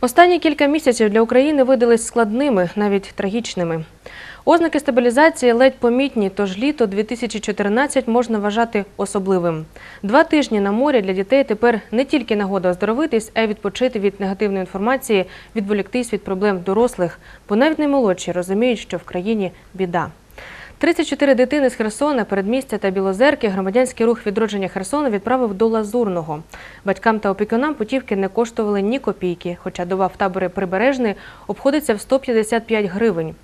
Останні кілька місяців для України видались складними, навіть трагічними. Ознаки стабілізації ледь помітні, тож літо 2014 можна вважати особливим. Два тижні на морі для дітей тепер не тільки нагода оздоровитись, а й відпочити від негативної інформації, відволіктись від проблем дорослих, бо навіть наймолодші розуміють, що в країні біда. 34 дитини з Херсона, передмістя та Білозерки громадянський рух відродження Херсона відправив до Лазурного. Батькам та опікунам путівки не коштували ні копійки, хоча доба в табори Прибережний обходиться в 155 гривень.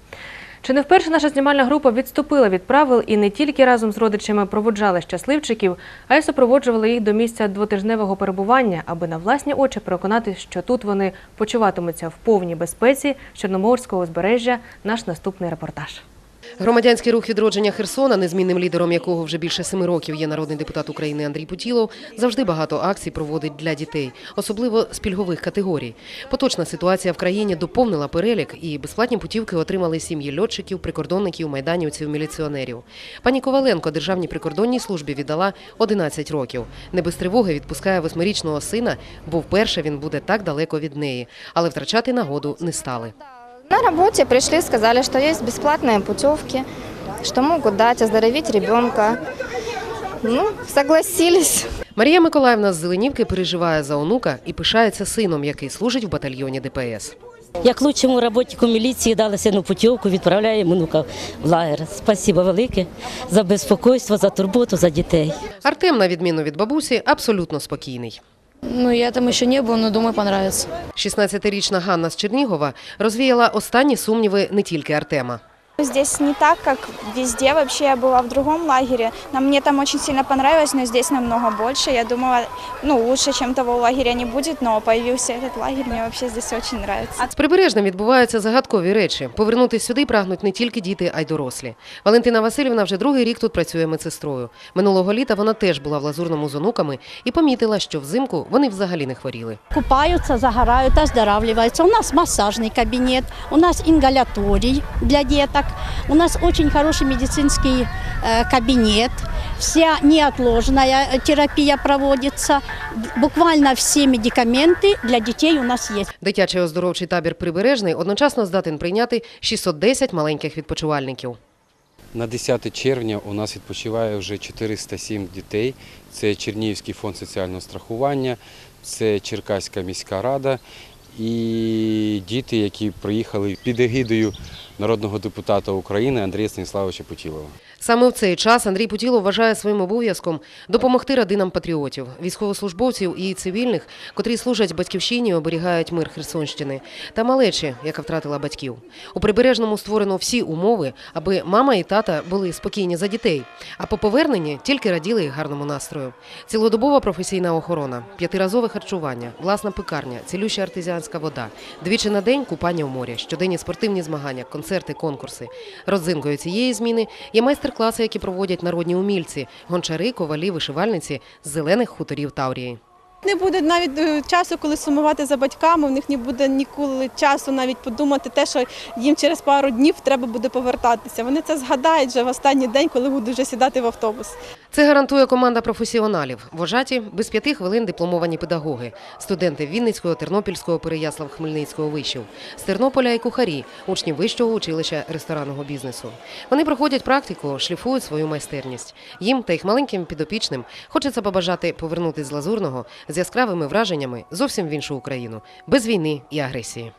Чи не вперше наша знімальна група відступила від правил і не тільки разом з родичами проводжали щасливчиків, а й супроводжували їх до місця двотижневого перебування, аби на власні очі переконатись, що тут вони почуватимуться в повній безпеці Чорноморського узбережжя. Наш наступний репортаж. Громадянський рух відродження Херсона, незмінним лідером якого вже більше семи років є народний депутат України Андрій Путілов, завжди багато акцій проводить для дітей, особливо з пільгових категорій. Поточна ситуація в країні доповнила перелік, і безплатні путівки отримали сім'ї льотчиків, прикордонників, майданівців, міліціонерів. Пані Коваленко державній прикордонній службі віддала 11 років. Не без тривоги відпускає восьмирічного сина, бо вперше він буде так далеко від неї, але втрачати нагоду не стали. На работе пришли, сказали, что есть бесплатные путевки, что могут дать оздоровить ребенка. Ну, согласились. Марія Миколаївна з Зеленівки переживає за онука і пишається сином, який служить в батальйоні ДПС. Як лучшому роботнику міліції дали сину путівку, відправляємо внука в лагер. Спасибо велике за безпокойство, за турботу, за дітей. Артем, на відміну від бабусі, абсолютно спокійний. Ну, я там ще не был, але думаю, понравится. 16-річна Ганна з Чернігова розвіяла останні сумніви не тільки Артема. Здесь не так, как везде. Вообще я была в другом лагере. Нам мне там очень сильно понравилось, но здесь намного больше. Я думала, ну, лучше, чем того лагеря не будет, но появился этот лагерь. Мне вообще здесь очень нравится. З прибережним відбуваються загадкові речі. Повернутися сюди прагнуть не тільки діти, а й дорослі. Валентина Васильівна вже другий рік тут працює медсестрою. Минулого літа вона теж була в лазурному з онуками і помітила, що взимку вони взагалі не хворіли. купаются, загорают, оздоравливаются. У нас массажный кабинет, у нас ингаляторий для деток, у нас очень хороший медицинский э, кабинет. Вся неотложная э, терапия проводится. Буквально все медикаменты для детей у нас есть. Дитячий оздоровчий табір Прибережний одночасно здатен прийняти 610 маленьких відпочивальників. На 10 червня у нас відпочиває вже 407 дітей. Це Чернігівський фонд соціального страхування, це Черкаська міська рада і діти, які приїхали під егідою народного депутата України Андрія Станіславовича Путілова. Саме в цей час Андрій Путілов вважає своїм обов'язком допомогти родинам патріотів, військовослужбовців і цивільних, котрі служать батьківщині, оберігають мир Херсонщини, та малечі, яка втратила батьків. У прибережному створено всі умови, аби мама і тата були спокійні за дітей, а по поверненні тільки раділи гарному настрою. Цілодобова професійна охорона, п'ятиразове харчування, власна пекарня, цілюща артезіанська вода, двічі на день купання в морі, щоденні спортивні змагання, концерти, конкурси. Родзинкою цієї зміни є майстер-класи, які проводять народні умільці, гончари, ковалі, вишивальниці з зелених хуторів Таврії. Не буде навіть е, часу, коли сумувати за батьками. У них не буде ніколи часу навіть подумати те, що їм через пару днів треба буде повертатися. Вони це згадають вже в останній день, коли будуть вже сідати в автобус. Це гарантує команда професіоналів. Вожаті без п'яти хвилин дипломовані педагоги, студенти Вінницького, Тернопільського, Переяслав Хмельницького вишів, з Тернополя і кухарі, учні вищого училища ресторанного бізнесу. Вони проходять практику, шліфують свою майстерність. Їм та їх маленьким підопічним хочеться побажати повернутися з лазурного з яскравими враженнями зовсім в іншу Україну, без війни і агресії.